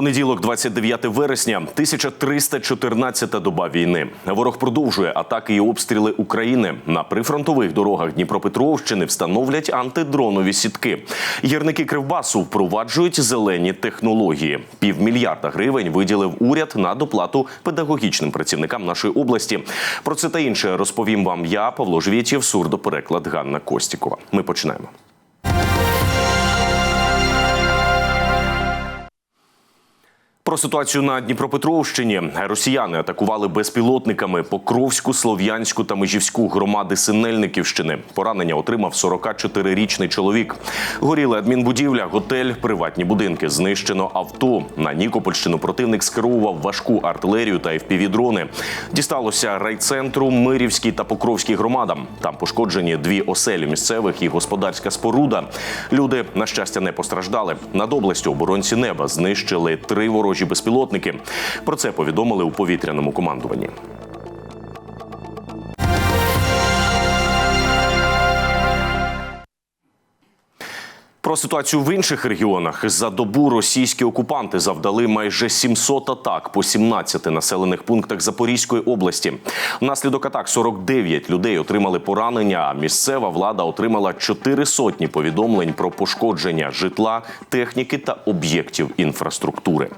Понеділок, 29 вересня, 1314 доба війни. Ворог продовжує атаки і обстріли України. На прифронтових дорогах Дніпропетровщини встановлять антидронові сітки. Гірники Кривбасу впроваджують зелені технології. Півмільярда гривень виділив уряд на доплату педагогічним працівникам нашої області. Про це та інше розповім вам я, Павло Жвєтєв, сурдопереклад Ганна Костікова. Ми починаємо. Про ситуацію на Дніпропетровщині росіяни атакували безпілотниками Покровську, Слов'янську та Межівську громади Синельниківщини. Поранення отримав 44-річний чоловік. Горіли адмінбудівля, готель, приватні будинки. Знищено авто. На Нікопольщину противник скерував важку артилерію та FPV-дрони. Дісталося райцентру, Мирівській та Покровській громадам. Там пошкоджені дві оселі місцевих і господарська споруда. Люди, на щастя, не постраждали. Над областю оборонці неба знищили три ворожі безпілотники. Про це повідомили у повітряному командуванні. Про ситуацію в інших регіонах за добу російські окупанти завдали майже 700 атак по 17 населених пунктах Запорізької області. Внаслідок атак 49 людей отримали поранення. А місцева влада отримала 4 сотні повідомлень про пошкодження житла, техніки та об'єктів інфраструктури.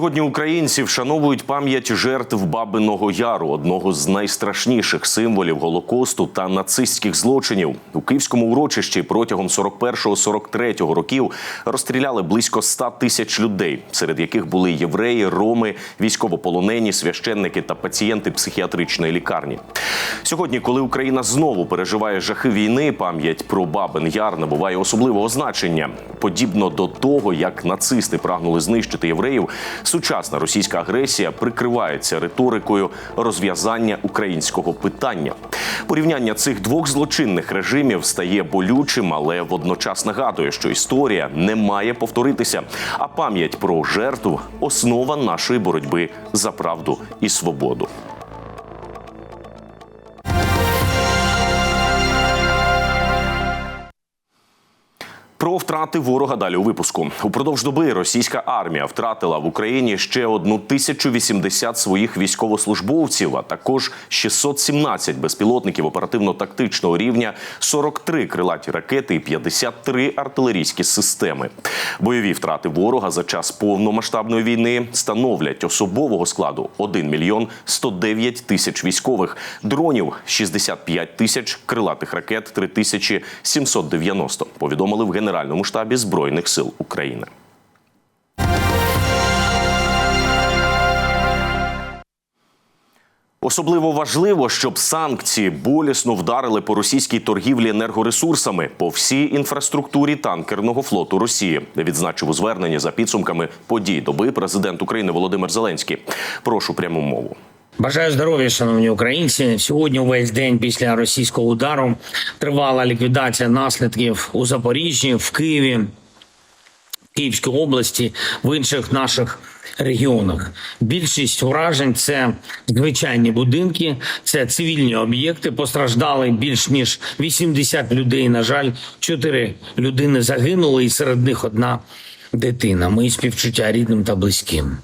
Сьогодні українці вшановують пам'ять жертв Бабиного Яру, одного з найстрашніших символів голокосту та нацистських злочинів. У київському урочищі протягом 41-43 років розстріляли близько 100 тисяч людей, серед яких були євреї, роми, військовополонені, священники та пацієнти психіатричної лікарні. Сьогодні, коли Україна знову переживає жахи війни, пам'ять про Бабин Яр набуває особливого значення. Подібно до того, як нацисти прагнули знищити євреїв, сучасна російська агресія прикривається риторикою розв'язання українського питання. Порівняння цих двох злочинних режимів стає болючим, але водночас нагадує, що історія не має повторитися. А пам'ять про жертву основа нашої боротьби за правду і свободу. Втрати ворога далі у випуску. Упродовж доби російська армія втратила в Україні ще одну 1080 своїх військовослужбовців, а також 617 безпілотників оперативно-тактичного рівня, 43 крилаті ракети і 53 артилерійські системи. Бойові втрати ворога за час повномасштабної війни становлять особового складу 1 мільйон 109 тисяч військових, дронів 65 тисяч, крилатих ракет 3790, повідомили в Генеральному штабі Збройних сил України. Особливо важливо, щоб санкції болісно вдарили по російській торгівлі енергоресурсами по всій інфраструктурі танкерного флоту Росії. Відзначив у зверненні за підсумками подій доби президент України Володимир Зеленський. Прошу пряму мову. Бажаю здоров'я, шановні українці. Сьогодні увесь день після російського удару тривала ліквідація наслідків у Запоріжжі, в Києві, в Київській області, в інших наших регіонах. Більшість уражень це звичайні будинки, це цивільні об'єкти. Постраждали більш ніж 80 людей. На жаль, 4 людини загинули, і серед них одна дитина. Мої співчуття рідним та близьким.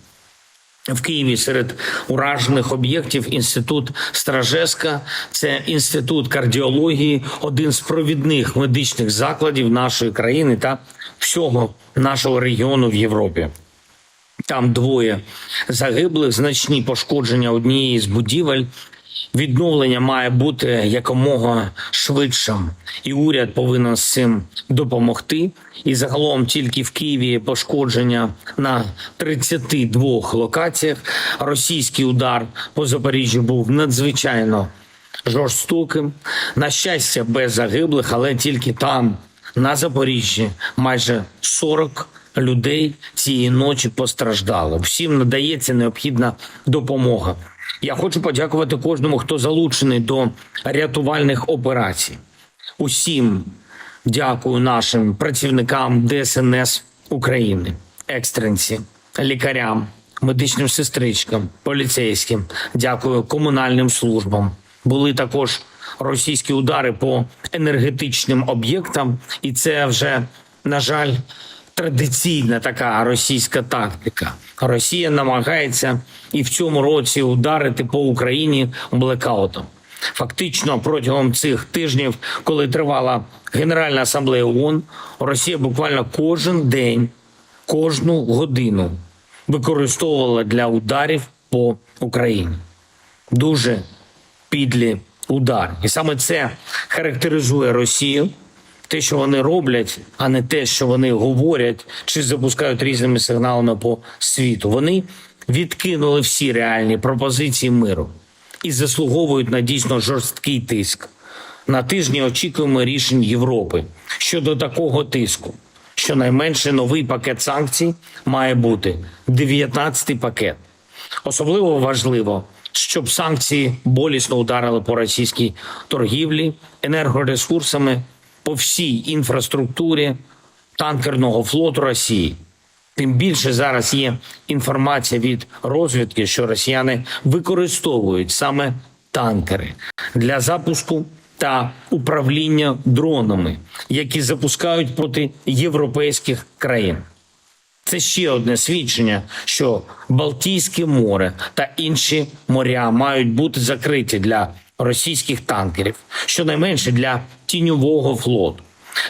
В Києві серед уражених об'єктів інститут Стражеска, це інститут кардіології, один з провідних медичних закладів нашої країни та всього нашого регіону в Європі. Там двоє загиблих, значні пошкодження однієї з будівель. Відновлення має бути якомога швидшим, і уряд повинен з цим допомогти. І загалом тільки в Києві пошкодження на 32 локаціях. Російський удар по Запоріжжю був надзвичайно жорстоким. На щастя, без загиблих, але тільки там, на Запоріжжі, майже 40 людей цієї ночі постраждало. Всім надається необхідна допомога. Я хочу подякувати кожному, хто залучений до рятувальних операцій. Усім дякую нашим працівникам ДСНС України, екстренці, лікарям, медичним сестричкам, поліцейським. Дякую комунальним службам. Були також російські удари по енергетичним об'єктам, і це вже на жаль традиційна така російська тактика. Росія намагається і в цьому році ударити по Україні блекаутом. Фактично, протягом цих тижнів, коли тривала Генеральна асамблея ООН, Росія буквально кожен день, кожну годину використовувала для ударів по Україні. Дуже підлі удари. І саме це характеризує Росію. Те, що вони роблять, а не те, що вони говорять чи запускають різними сигналами по світу. Вони відкинули всі реальні пропозиції миру і заслуговують на дійсно жорсткий тиск. На тижні очікуємо рішень Європи щодо такого тиску. Щонайменше новий пакет санкцій має бути 19-й пакет. Особливо важливо, щоб санкції болісно ударили по російській торгівлі енергоресурсами по всій інфраструктурі танкерного флоту Росії. Тим більше зараз є інформація від розвідки, що росіяни використовують саме танкери для запуску та управління дронами, які запускають проти європейських країн. Це ще одне свідчення, що Балтійське море та інші моря мають бути закриті для російських танкерів, щонайменше для тіньового флоту.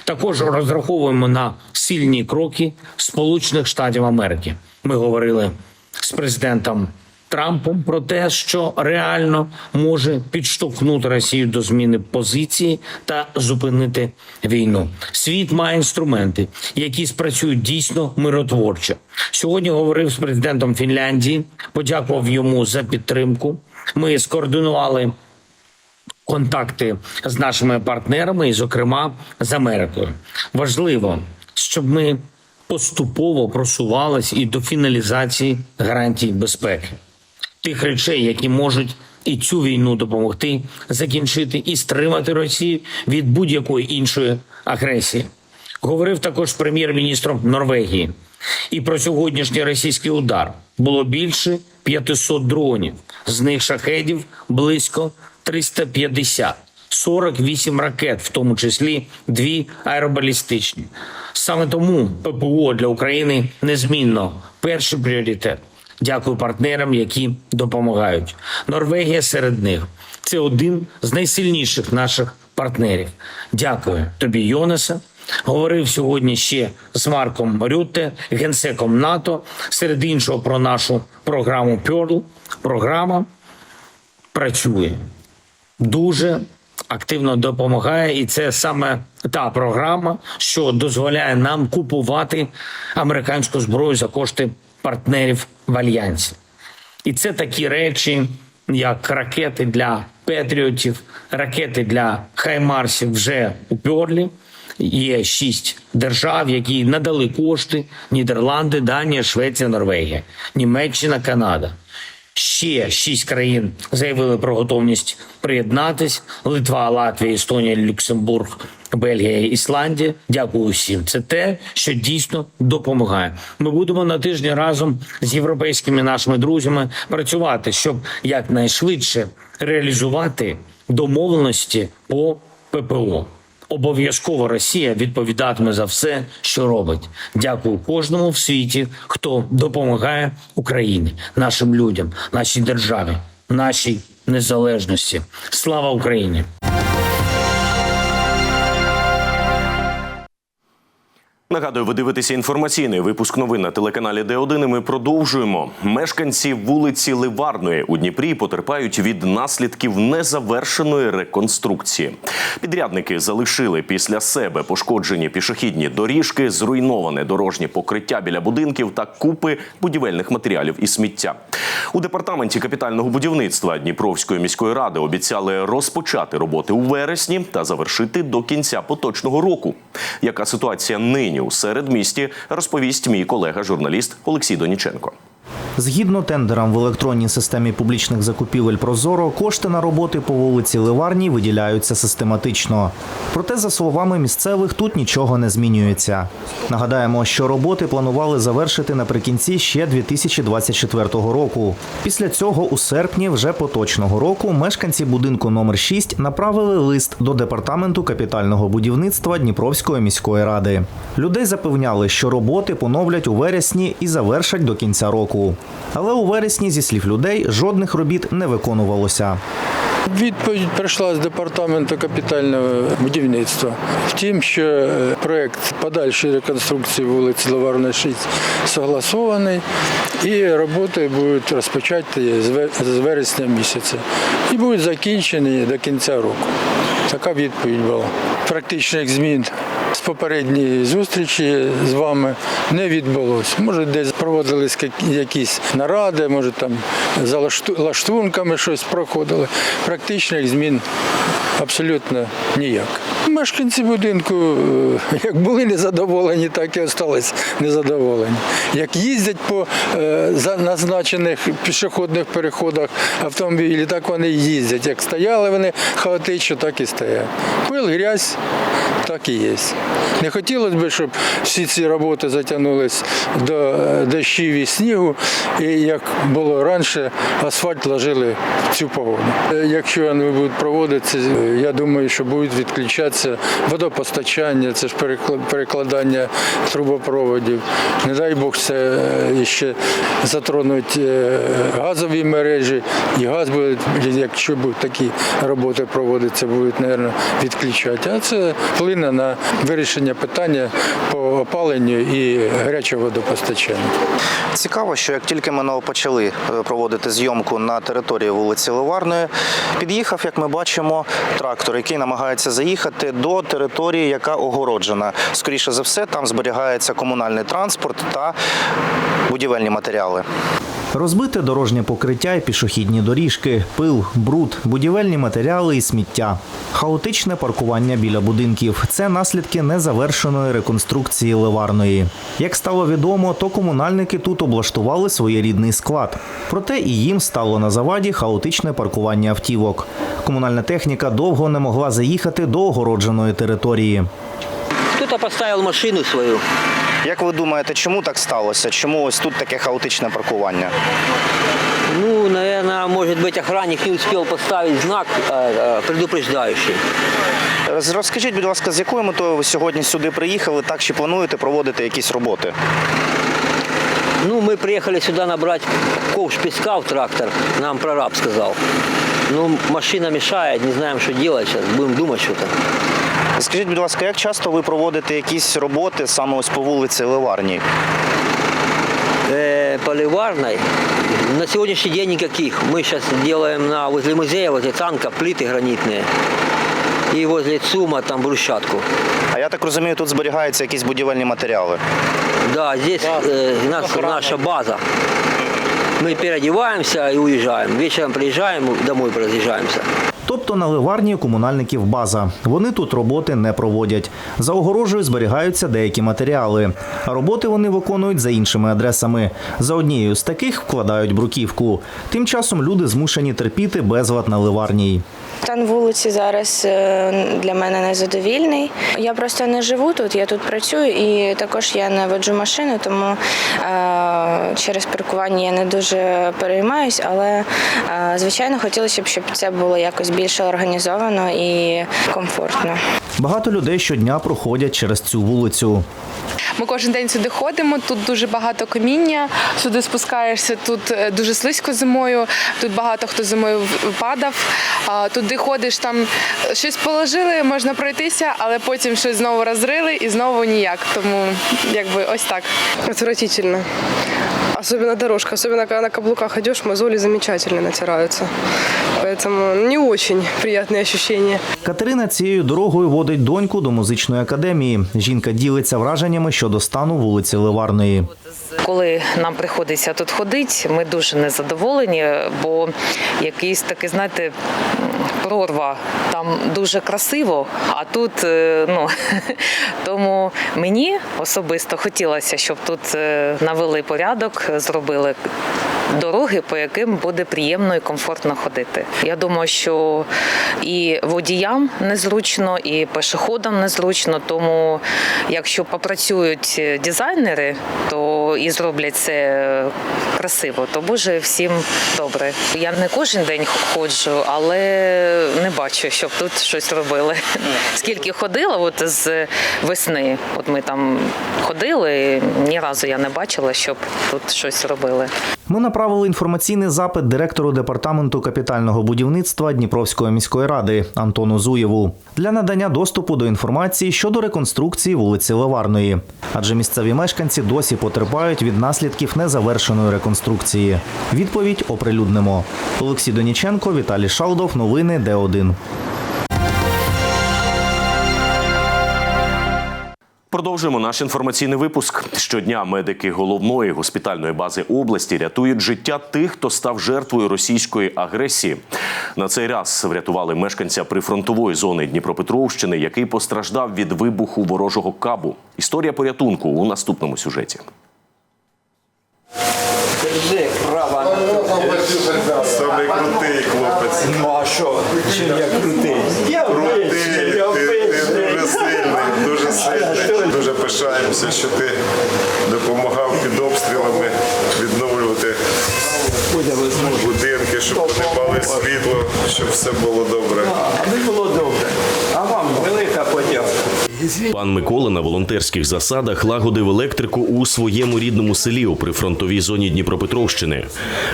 Також розраховуємо на сильні кроки Сполучених Штатів Америки. Ми говорили з президентом Трампом про те, що реально може підштовхнути Росію до зміни позиції та зупинити війну. Світ має інструменти, які спрацюють дійсно миротворчо. Сьогодні говорив з президентом Фінляндії, подякував йому за підтримку. Ми скоординували контакти з нашими партнерами, і, зокрема, з Америкою. Важливо, щоб ми поступово просувались і до фіналізації гарантій безпеки тих речей, які можуть і цю війну допомогти закінчити і стримати Росію від будь-якої іншої агресії. Говорив також прем'єр-міністром Норвегії. І про сьогоднішній російський удар було більше 500 дронів, з них шахедів близько 350. 48 ракет, в тому числі дві аеробалістичні. Саме тому ППО для України незмінно перший пріоритет. Дякую партнерам, які допомагають. Норвегія серед них. Це один з найсильніших наших партнерів. Дякую тобі, Йонеса. Говорив сьогодні ще з Марком Рютте, генсеком НАТО, серед іншого про нашу програму Pearl. Програма працює дуже активно допомагає, і це саме та програма, що дозволяє нам купувати американську зброю за кошти партнерів в альянсі. І це такі речі, як ракети для Петріотів, ракети для Хаймарсів вже у Пьорлі. Є шість держав, які надали кошти: Нідерланди, Данія, Швеція, Норвегія, Німеччина, Канада. Ще шість країн заявили про готовність приєднатись: Литва, Латвія, Естонія, Люксембург, Бельгія, Ісландія. Дякую всім. Це те, що дійсно допомагає. Ми будемо на тижні разом з європейськими нашими друзями працювати, щоб якнайшвидше реалізувати домовленості по ППО. Обов'язково Росія відповідатиме за все, що робить. Дякую кожному в світі, хто допомагає Україні, нашим людям, нашій державі, нашій незалежності. Слава Україні! Нагадую, ви дивитеся інформаційний випуск новин на телеканалі Д1. і Ми продовжуємо. Мешканці вулиці Ливарної у Дніпрі потерпають від наслідків незавершеної реконструкції. Підрядники залишили після себе пошкоджені пішохідні доріжки, зруйноване дорожнє покриття біля будинків та купи будівельних матеріалів і сміття. У департаменті капітального будівництва Дніпровської міської ради обіцяли розпочати роботи у вересні та завершити до кінця поточного року. Яка ситуація нині у середмісті, розповість мій колега журналіст Олексій Доніченко. Згідно тендерам в електронній системі публічних закупівель Прозоро, кошти на роботи по вулиці Ливарній виділяються систематично. Проте, за словами місцевих, тут нічого не змінюється. Нагадаємо, що роботи планували завершити наприкінці ще 2024 року. Після цього, у серпні вже поточного року, мешканці будинку номер 6 направили лист до департаменту капітального будівництва Дніпровської міської ради. Людей запевняли, що роботи поновлять у вересні і завершать до кінця року. Але у вересні, зі слів людей, жодних робіт не виконувалося. Відповідь прийшла з департаменту капітального будівництва. Втім, що е, проект подальшої реконструкції вулиці Лаварна 6 согласований, і роботи будуть розпочаті з з вересня місяця і будуть закінчені до кінця року. Така відповідь була. Практичних змін з попередньої зустрічі з вами не відбулося. Може, десь проводились якісь наради, може там за лаштунками щось проходили. Практичних змін абсолютно ніяк. Мешканці будинку е, як були незадоволені, так і залишились незадоволені. Як їздять по е, назначених пішохідних переходах автомобілі, так вони їздять. Як стояли вони хаотично, так і стоять. Пил, грязь, так і є. Не хотілося б, щоб всі ці роботи затягнулись до е, дощів і снігу, і як було раніше, асфальт ложили в цю погоду. Якщо вони будуть проводитися, я думаю, що будуть відключатися водопостачання, це ж перекладання трубопроводів. Не дай Бог, це е, ще затронуть е, газові мережі, і газ буде, якщо будуть такі роботи проводитися, будуть, мабуть, відключати. А це вплине на вирішення питання по опаленню і гарячого водопостачання. Цікаво, що як тільки ми почали е, проводити зйомку на території вулиці Ливарної, під'їхав, як ми бачимо, трактор, який намагається заїхати до території, яка огороджена. Скоріше за все, там зберігається комунальний транспорт та будівельні матеріали. Розбите дорожнє покриття і пішохідні доріжки, пил, бруд, будівельні матеріали і сміття. Хаотичне паркування біля будинків це наслідки незавершеної реконструкції ливарної. Як стало відомо, то комунальники тут облаштували своєрідний склад. Проте і їм стало на заваді хаотичне паркування автівок. Комунальна техніка довго не могла заїхати до огородженої території. Кто-то поставил машину свою. Як ви думаєте, чому так сталося? Чому ось тут таке хаотичне паркування? Ну, наверное, может быть, охранник не успел поставить знак э, э, предупреждающий. Роз- Розкажіть, будь ласка, з якою метою ви сьогодні сюди приїхали? Так чи плануєте проводити якісь роботи? Ну, мы приехали сюда набрать ковш песка в трактор, нам прораб сказал. Ну, машина мешает, не знаем, что делать сейчас, будем думать что-то. Скажіть, будь ласка, як часто ви проводите якісь роботи саме ось по вулиці Ливарній? Э, поливарной на сегодняшний день никаких. Мы сейчас делаем на, возле музея, возле танка плиты гранитные. И возле ЦУМа там брусчатку. А я так розумію, тут зберігаються якісь будівельні матеріали. Да, здесь э, нас, наша база. Мы переодеваемся и уезжаем. Вечером приезжаем, домой разъезжаемся. Тобто на ливарні комунальників база. Вони тут роботи не проводять. За огорожею зберігаються деякі матеріали. А роботи вони виконують за іншими адресами. За однією з таких вкладають бруківку. Тим часом люди змушені терпіти безлад на ливарній. Стан вулиці зараз е, для мене незадовільний. Я просто не живу тут, я тут працюю і також я не воджу машину, тому е, через паркування я не дуже переймаюсь, але е, звичайно хотілося б, щоб це було якось більше організовано і комфортно. Багато людей щодня проходять через цю вулицю. Ми кожен день сюди ходимо. Тут дуже багато каміння. Сюди спускаєшся. Тут е, дуже слизько зимою. Тут багато хто зимою падав. Туди ходиш, там е, щось положили, можна пройтися, але потім щось знову розрили і знову ніяк. Тому якби ось так. Отвратительно. Особенно дорожка. Особенно, когда на каблуках идешь, мозоли замечательно натираются. Поэтому не очень приятные ощущения. Катерина цією дорогою водить доньку до музичної академії. Жінка ділиться враженнями щодо стану вулиці Ливарної. коли нам приходиться тут ходити, ми дуже незадоволені, бо якийсь такий, знаєте, прорва. Там дуже красиво, а тут е, ну тому мені особисто хотілося, щоб тут е, навели порядок, зробили дороги, по яким буде приємно і комфортно ходити. Я думаю, що і водіям незручно, і пешеходам незручно. Тому якщо попрацюють дизайнери, то і зроблять це красиво, то буде всім добре. Я не кожен день ходжу, але не бачу, щоб тут щось робили. Скільки ходила, от з весни, от ми там ходили, ні разу я не бачила, щоб тут щось робили. Ми направили інформаційний запит директору департаменту капітального будівництва Дніпровської міської ради Антону Зуєву для надання доступу до інформації щодо реконструкції вулиці Леварної, адже місцеві мешканці досі потерпають від наслідків незавершеної реконструкції. Відповідь оприлюднимо. Олексій Доніченко, Віталій Шалдов. Новини Д1. Продовжуємо наш інформаційний випуск. Щодня медики головної госпітальної бази області рятують життя тих, хто став жертвою російської агресії. На цей раз врятували мешканця прифронтової зони Дніпропетровщини, який постраждав від вибуху ворожого кабу. Історія порятунку у наступному сюжеті. Самий крутий хлопець. Ну а що? Чим я крутий? Я Крутий, вищий, ти, я ти вищий. дуже сильний, дуже. Пишаємося, що ти допомагав під обстрілами відновлювати будинки, щоб не пали світло, щоб все було добре. А не було добре. А вам велика подяка. Пан Микола на волонтерських засадах лагодив електрику у своєму рідному селі у прифронтовій зоні Дніпропетровщини.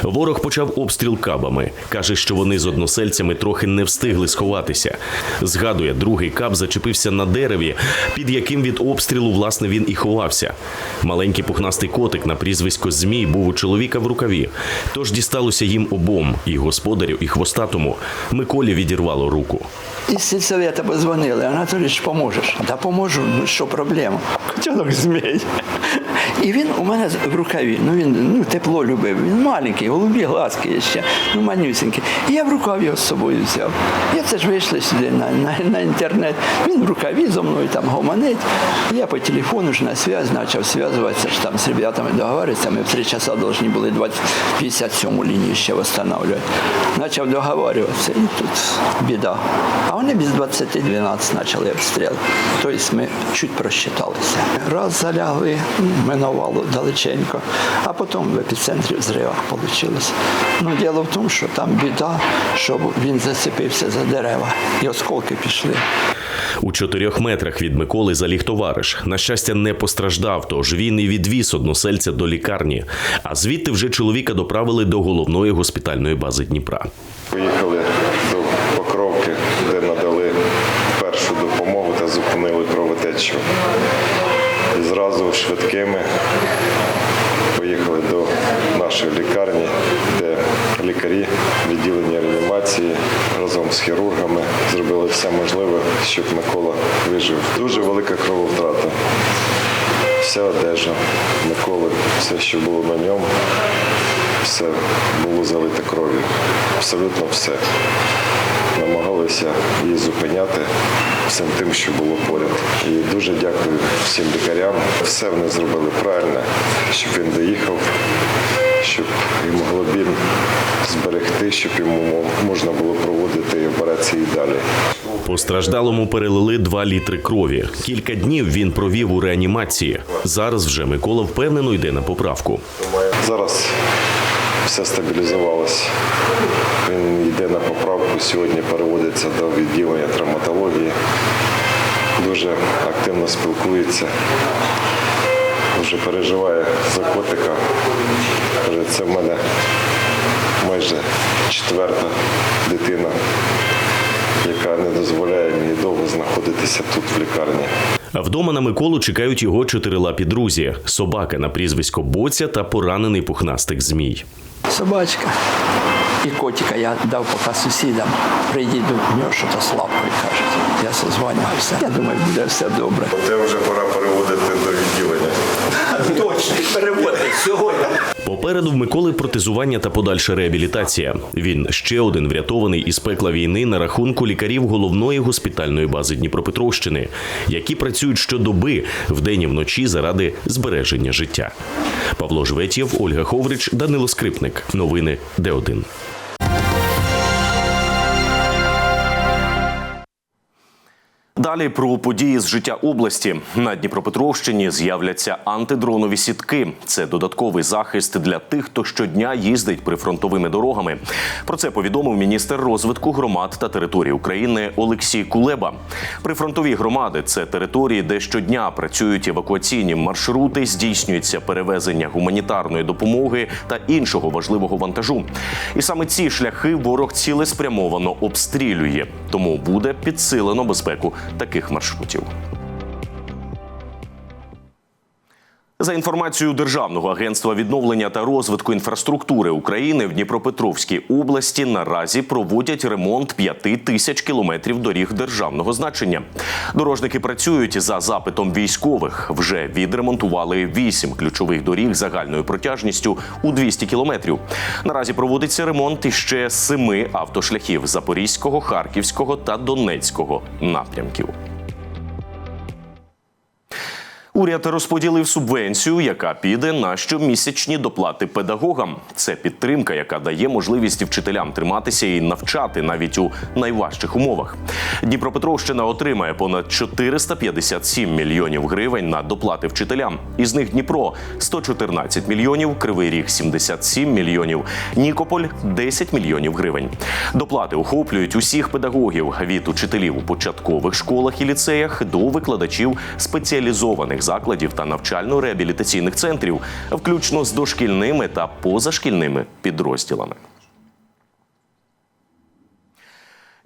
Ворог почав обстріл кабами. каже, що вони з односельцями трохи не встигли сховатися. Згадує, другий каб зачепився на дереві, під яким від обстрілу власне він і ховався. Маленький пухнастий котик на прізвисько Змій був у чоловіка в рукаві. Тож дісталося їм обом і господарю, і хвостатому. Миколі відірвало руку. Із сільсовета позвонили, Анатолійович, поможеш? Да поможу, ну що проблема? Котенок змій. І він у мене в рукаві, ну він ну, тепло любив, він маленький, голубі глазки ще, ну манюсенький. І я в рукаві його з собою взяв. Я це ж вийшли сюди на, на, на інтернет. Він в рукаві зо мною там гомонить. Я по телефону ж на зв'язь почав зв'язуватися ж там з ребятами договоритися. Ми в три часа повинні були 20, 57 лінію ще встановлювати. Почав договорюватися і тут біда. А вони без 20-12 почали обстріл. Тобто ми чуть просчиталися. Раз залягли, минувало далеченько, а потім в епіцентрі взрива вийшло. Ну, діло в тому, що там біда, що він зацепився за дерева і осколки пішли. У чотирьох метрах від Миколи заліг товариш. На щастя, не постраждав, тож він і відвіз односельця до лікарні. А звідти вже чоловіка доправили до головної госпітальної бази Дніпра. Поїхали зразу швидкими поїхали до нашої лікарні, де лікарі відділення реанімації разом з хірургами зробили все можливе, щоб Микола вижив. Дуже велика крововтрата. Вся одежа Миколи, все, що було на ньому, все було залите кров'ю. Абсолютно все. Намагалися її зупиняти всім тим, що було поряд. І дуже дякую всім лікарям. Все вони зробили правильно, щоб він доїхав, щоб гемоглобін зберегти, щоб йому можна було проводити операції далі. Постраждалому перелили 2 літри крові. Кілька днів він провів у реанімації. Зараз вже Микола впевнено йде на поправку. Зараз все стабілізувалось. Він йде на поправку. Сьогодні переводиться до відділення травматології. Дуже активно спілкується. Вже переживає за котика. Це в мене майже четверта дитина, яка не дозволяє мені довго знаходитися тут в лікарні. А вдома на Миколу чекають його чотирилапі друзі: собака на прізвисько Боця та поранений пухнастик Змій. Собачка. І котика я дав поки сусідам. Прийдіть, у нього щось з лапою кажуть. Я созванювався. Я думаю, буде все добре. Те вже пора переводити до відділення. Точно, переводить сьогодні. Попереду в Миколи протезування та подальша реабілітація. Він ще один врятований із пекла війни на рахунку лікарів головної госпітальної бази Дніпропетровщини, які працюють щодоби вдень і вночі заради збереження життя. Павло Жветєв, Ольга Ховрич, Данило Скрипник. Новини Д1. Далі про події з життя області на Дніпропетровщині з'являться антидронові сітки. Це додатковий захист для тих, хто щодня їздить прифронтовими дорогами. Про це повідомив міністр розвитку громад та територій України Олексій Кулеба. Прифронтові громади це території, де щодня працюють евакуаційні маршрути, здійснюється перевезення гуманітарної допомоги та іншого важливого вантажу. І саме ці шляхи ворог цілеспрямовано обстрілює, тому буде підсилено безпеку таких маршрутів. За інформацією Державного агентства відновлення та розвитку інфраструктури України в Дніпропетровській області наразі проводять ремонт 5 тисяч кілометрів доріг державного значення. Дорожники працюють за запитом військових. Вже відремонтували 8 ключових доріг загальною протяжністю у 200 кілометрів. Наразі проводиться ремонт іще семи автошляхів Запорізького, Харківського та Донецького напрямків. Уряд розподілив субвенцію, яка піде на щомісячні доплати педагогам. Це підтримка, яка дає можливість вчителям триматися і навчати навіть у найважчих умовах. Дніпропетровщина отримає понад 457 мільйонів гривень на доплати вчителям. Із них Дніпро 114 мільйонів, Кривий Ріг 77 мільйонів, Нікополь 10 мільйонів гривень. Доплати охоплюють усіх педагогів від учителів у початкових школах і ліцеях до викладачів спеціалізованих закладів та навчально-реабілітаційних центрів, включно з дошкільними та позашкільними підрозділами.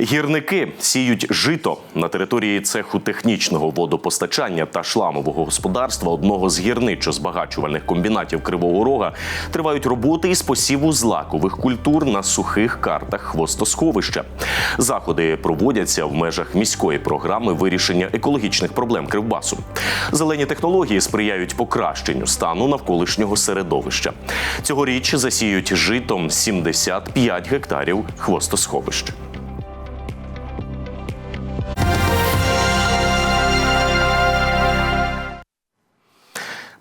Гірники сіють жито на території цеху технічного водопостачання та шламового господарства одного з гірничо-збагачувальних комбінатів Кривого Рога тривають роботи із посіву злакових культур на сухих картах хвостосховища. Заходи проводяться в межах міської програми вирішення екологічних проблем Кривбасу. Зелені технології сприяють покращенню стану навколишнього середовища. Цьогоріч засіють житом 75 гектарів хвостосховищ.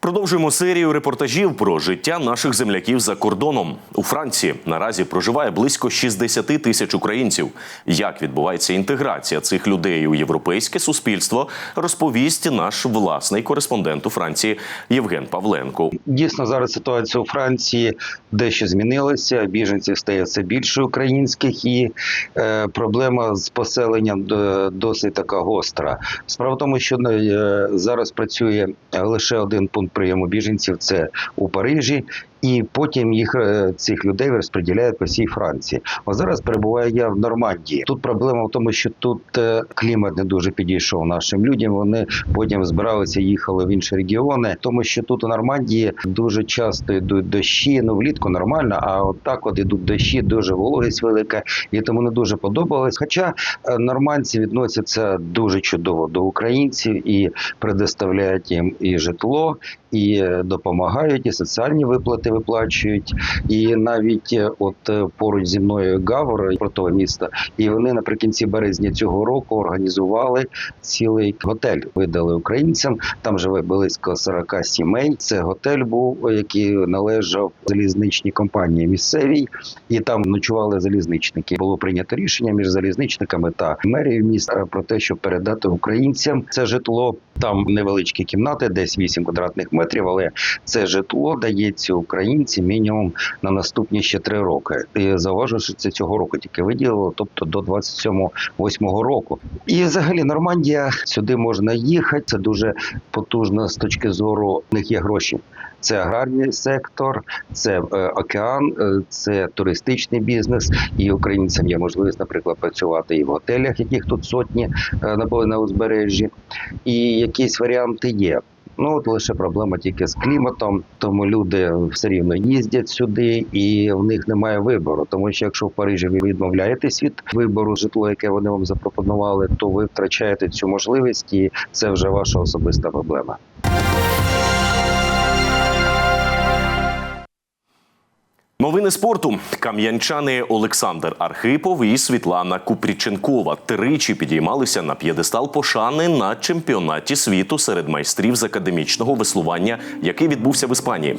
Продовжуємо серію репортажів про життя наших земляків за кордоном. У Франції наразі проживає близько 60 тисяч українців. Як відбувається інтеграція цих людей у європейське суспільство, розповість наш власний кореспондент у Франції Євген Павленко. Дійсно, зараз ситуація у Франції дещо змінилася. Біженців стає все більше українських, і е, проблема з поселенням е, досить така гостра. Справа в тому, що е, зараз працює лише один пункт прийому біженців це у Парижі. І потім їх е, цих людей розподіляють по всій Франції. Ось зараз перебуваю я в Нормандії. Тут проблема в тому, що тут е, клімат не дуже підійшов нашим людям. Вони потім збиралися, їхали в інші регіони, тому що тут у Нормандії дуже часто йдуть дощі. Ну влітку нормально, а от так от ідуть дощі, дуже вологість велика, і тому не дуже подобалось. Хоча е, нормандці відносяться дуже чудово до українців і предоставляють їм і житло, і допомагають, і соціальні виплати виплачують. І навіть е, от е, поруч зі мною Гавр, портове місто, і вони наприкінці березня цього року організували цілий готель. Видали українцям. Там живе близько 40 сімей. Це готель був, який належав залізничній компанії місцевій, і там ночували залізничники. Було прийнято рішення між залізничниками та мерією міста про те, щоб передати українцям це житло. Там невеличкі кімнати, десь 8 квадратних метрів, але це житло дається українцям мінімум на наступні ще три роки. І зауважу, що це цього року тільки виділило, тобто до 27-8 року. І взагалі Нормандія сюди можна їхати. Це дуже потужно з точки зору в них є гроші. Це аграрний сектор, це е, океан, е, це туристичний бізнес. І українцям є можливість, наприклад, працювати і в готелях, яких тут сотні е, на узбережжі. І якісь варіанти є. Ну от лише проблема тільки з кліматом, тому люди все рівно їздять сюди, і в них немає вибору. Тому що якщо в Парижі ви відмовляєтесь від вибору житло, яке вони вам запропонували, то ви втрачаєте цю можливість, і це вже ваша особиста проблема. Новини спорту. Кам'янчани Олександр Архипов і Світлана Купріченкова тричі підіймалися на п'єдестал пошани на чемпіонаті світу серед майстрів з академічного веслування, який відбувся в Іспанії.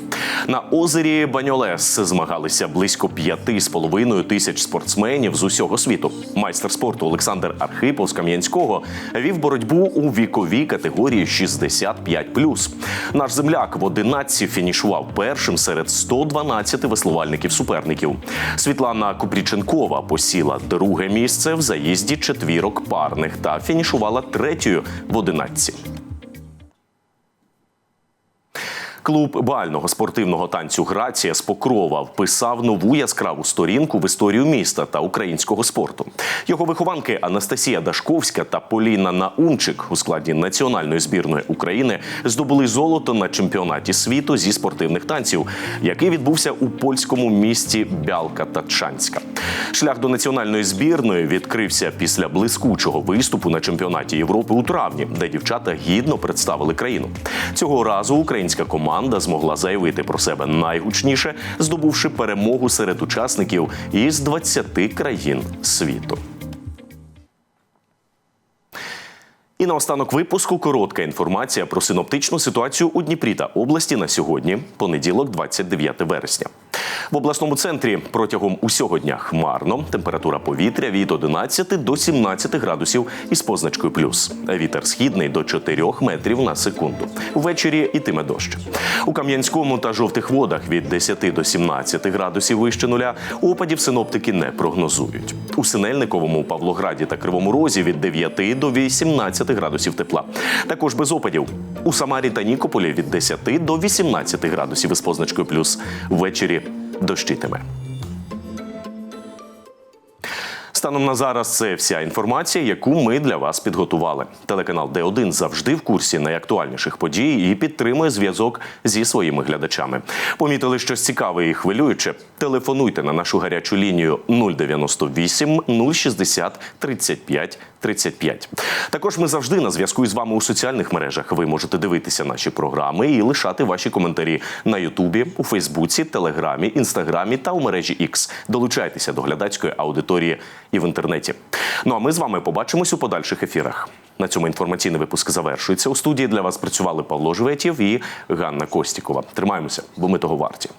На озері Баньолес змагалися близько п'яти з половиною тисяч спортсменів з усього світу. Майстер спорту Олександр Архипов з Кам'янського вів боротьбу у віковій категорії 65+. Наш земляк в одинадцятці фінішував першим серед 112 веслувальників суперників. Світлана Купріченкова посіла друге місце в заїзді четвірок парних та фінішувала третьою в одинадцятці. Клуб бального спортивного танцю Грація з Покрова вписав нову яскраву сторінку в історію міста та українського спорту. Його вихованки Анастасія Дашковська та Поліна Наумчик у складі національної збірної України здобули золото на чемпіонаті світу зі спортивних танців, який відбувся у польському місті Бялка Татшанська. Шлях до національної збірної відкрився після блискучого виступу на чемпіонаті Європи у травні, де дівчата гідно представили країну. Цього разу українська команда змогла заявити про себе найгучніше, здобувши перемогу серед учасників із 20 країн світу. І наостанок випуску коротка інформація про синоптичну ситуацію у Дніпрі та області на сьогодні, понеділок, 29 вересня. В обласному центрі протягом усього дня хмарно. Температура повітря від 11 до 17 градусів із позначкою плюс. Вітер східний до 4 метрів на секунду. Ввечері йтиме дощ. У Кам'янському та жовтих водах від 10 до 17 градусів вище нуля опадів синоптики не прогнозують. У Синельниковому, Павлограді та Кривому Розі від 9 до 18 градусів тепла. Також без опадів. У Самарі та Нікополі від 10 до 18 градусів із позначкою плюс. Ввечері дощитиме. Станом на зараз це вся інформація, яку ми для вас підготували. Телеканал Д1 завжди в курсі найактуальніших подій і підтримує зв'язок зі своїми глядачами. Помітили щось цікаве і хвилююче? Телефонуйте на нашу гарячу лінію 098 060 35 35. Також ми завжди на зв'язку із вами у соціальних мережах. Ви можете дивитися наші програми і лишати ваші коментарі на Ютубі, у Фейсбуці, Телеграмі, Інстаграмі та у мережі X. Долучайтеся до глядацької аудиторії і в інтернеті. Ну а ми з вами побачимось у подальших ефірах. На цьому інформаційний випуск завершується. У студії для вас працювали Павло Жветів і Ганна Костікова. Тримаємося, бо ми того варті.